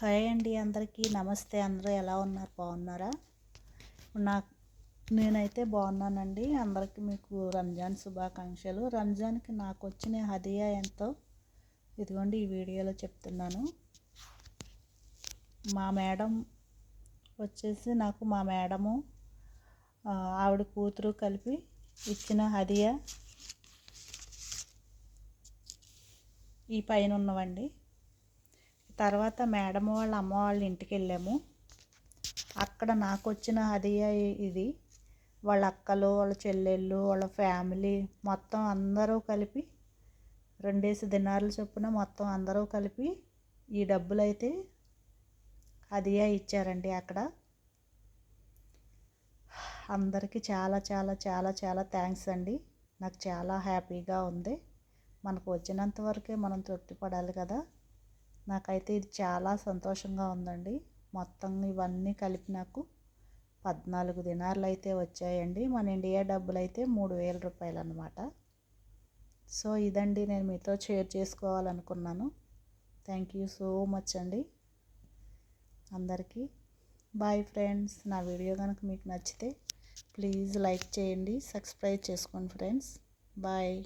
Hi అండి అందరికీ. నమస్తే. అందరూ ఎలా ఉన్నారు? బాగున్నారా? నాకు నేనైతే బాగున్నానండి. అందరికీ మీకు రంజాన్ శుభాకాంక్షలు. రంజాన్కి నాకు వచ్చిన హదియా ఎంతో. ఇదిగోండి ఈ వీడియోలో చెప్తున్నాను. మా మేడం వచ్చేసి నాకు మా మేడము ఆవిడ కూతురు కలిపి ఇచ్చిన హదియా ఈ పైన ఉన్నవండి. తర్వాత మేడం వాళ్ళ అమ్మ వాళ్ళ ఇంటికి వెళ్ళాము. అక్కడ నాకు వచ్చిన హదియ ఇది. వాళ్ళ అక్కలు వాళ్ళ చెల్లెళ్ళు వాళ్ళ ఫ్యామిలీ మొత్తం అందరూ కలిపి రెండేసి దినారులు చొప్పున మొత్తం అందరూ కలిపి ఈ డబ్బులు అయితే హదియా ఇచ్చారండి అక్కడ. అందరికీ చాలా చాలా చాలా చాలా థ్యాంక్స్ అండి. నాకు చాలా హ్యాపీగా ఉంది. మనకు వచ్చినంత వరకే మనం తృప్తి పడాలి కదా. నాకైతే ఇది చాలా సంతోషంగా ఉందండి. మొత్తం ఇవన్నీ కలిపి నాకు పద్నాలుగు దినాలు అయితే వచ్చాయండి. మన ఇండియా డబ్బులు అయితే మూడు వేల రూపాయలు అనమాట సో ఇదండి నేను మీతో షేర్ చేసుకోవాలనుకున్నాను. థ్యాంక్ యూ సో మచ్ అండి. అందరికీ బాయ్ ఫ్రెండ్స్. నా వీడియో కనుక మీకు నచ్చితే ప్లీజ్ లైక్ చేయండి సబ్స్క్రైబ్ చేసుకోండి ఫ్రెండ్స్. బాయ్.